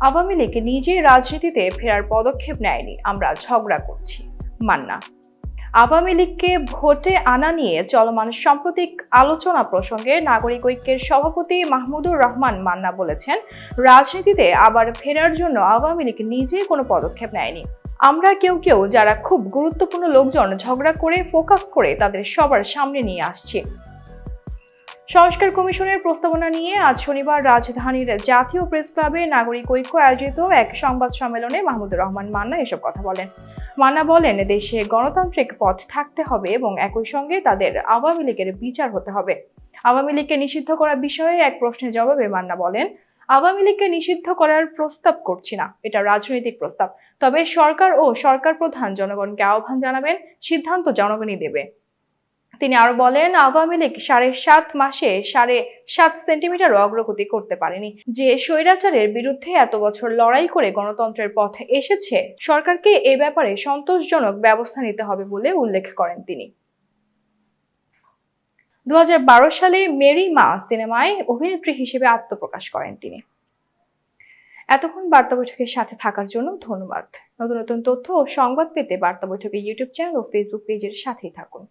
আওয়ামী লীগ নিজেই রাজনীতিতে ফেরার পদক্ষেপ নেয়নি। আমরা ঝগড়া করছি। মান্না। আওয়ামী লীগকে ভোটে আনা নিয়ে চলমান সাম্প্রতিক আলোচনা প্রসঙ্গে নাগরিক ঐক্যের সভাপতি মাহমুদুর রহমান মান্না বলেছেন, রাজনীতিতে আবার ফেরার জন্য আওয়ামী লীগ নিজেই কোনো পদক্ষেপ নেয়নি। আমরা কেউ কেউ যারা খুব গুরুত্বপূর্ণ লোকজন ঝগড়া করে ফোকাস করে তাদের সবার সামনে নিয়ে আসছি। সংস্কার কমিশনের প্রস্তাবনা নিয়ে আজ শনিবার রাজধানীর জাতীয় প্রেস ক্লাবে নাগরিক ঐক্য আয়োজিত এক সংবাদ সম্মেলনে মাহমুদুর রহমান মান্না এসব কথা বলেন। মান্না বলেন, দেশে গণতান্ত্রিক পথ থাকতে হবে এবং একই সঙ্গে তাদের আওয়ামী লীগের বিচার হতে হবে। আওয়ামী লীগকে নিষিদ্ধ করার বিষয়ে এক প্রশ্নের জবাবে মান্না বলেন, আওয়ামী লীগকে নিষিদ্ধ করার প্রস্তাব করছি না। এটা রাজনৈতিক প্রস্তাব। তবে সরকার ও সরকার প্রধান জনগণকে আহ্বান জানাবেন, সিদ্ধান্ত জনগণই দেবে। তিনি আরও বলেন, আওয়ামী লীগ সাড়ে সাত মাসে সাড়ে সাত সেন্টিমিটার অগ্রগতি করতে পারেনি। যে স্বৈরাচারের বিরুদ্ধে এত বছর লড়াই করে গণতন্ত্রের পথে এসেছে, সরকারকে এ ব্যাপারে সন্তোষজনক ব্যবস্থা নিতে হবে বলে উল্লেখ করেন তিনি। দু হাজার বারো সালে মেরি মা সিনেমায় অভিনেত্রী হিসেবে আত্মপ্রকাশ করেন তিনি। এতক্ষণ বার্তা বৈঠকের সাথে থাকার জন্য ধন্যবাদ। নতুন নতুন তথ্য ও সংবাদ পেতে বার্তা বৈঠকের ইউটিউব চ্যানেল ও ফেসবুক পেজের সাথেই থাকুন।